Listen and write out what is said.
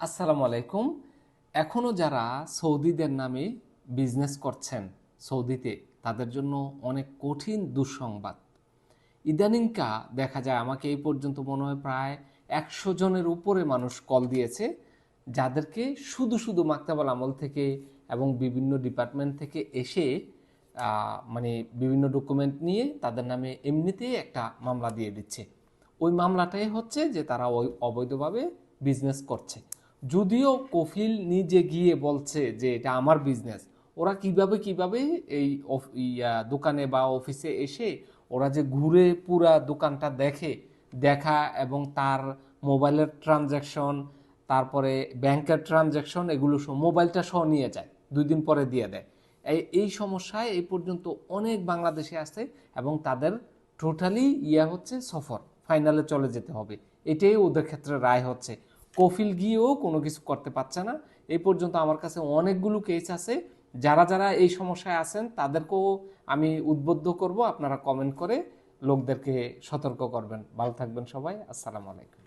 আসসালামু আলাইকুম। এখনও যারা সৌদিদের নামে বিজনেস করছেন, সৌদিতে, তাদের জন্য অনেক কঠিন দুঃসংবাদ। ইদানিংকা দেখা যায় আমাকে এই পর্যন্ত মনে হয় প্রায় একশো জনের উপরে মানুষ কল দিয়েছে, যাদেরকে শুধু শুধু মাক্তাবাল আমল থেকে এবং বিভিন্ন ডিপার্টমেন্ট থেকে এসে মানে বিভিন্ন ডকুমেন্ট নিয়ে তাদের নামে এমনিতেই একটা মামলা দিয়ে দিচ্ছে। ওই মামলাটাই হচ্ছে যে তারা ওই অবৈধভাবে বিজনেস করছে। যদিও কফিল নিজে গিয়ে বলছে যে এটা আমার বিজনেস ওরা কীভাবে কীভাবে এই দোকানে বা অফিসে এসে ওরা যে ঘুরে পুরা দোকানটা দেখে, দেখা এবং তার মোবাইলের ট্রানজ্যাকশন তারপরে ব্যাংকের ট্রানজ্যাকশন এগুলো মোবাইলটা সহ নিয়ে যায় দুই দিন পরে দিয়ে দেয়। এই এই সমস্যায় এই পর্যন্ত অনেক বাংলাদেশে আছে এবং তাদের টোটালি ইয়া হচ্ছে সফর ফাইনালে চলে যেতে হবে। এটাই ওদের ক্ষেত্রে রায় হচ্ছে। কফিল গিয়েও কোনো কিছু করতে পারছে না। এই পর্যন্ত আমার কাছে অনেকগুলো কেস আছে। যারা যারা এই সমস্যায় আছেন, তাদেরকেও আমি উদ্বুদ্ধ করব। আপনারা কমেন্ট করে লোকদেরকে সতর্ক করবেন। ভালো থাকবেন সবাই। আসসালামু আলাইকুম।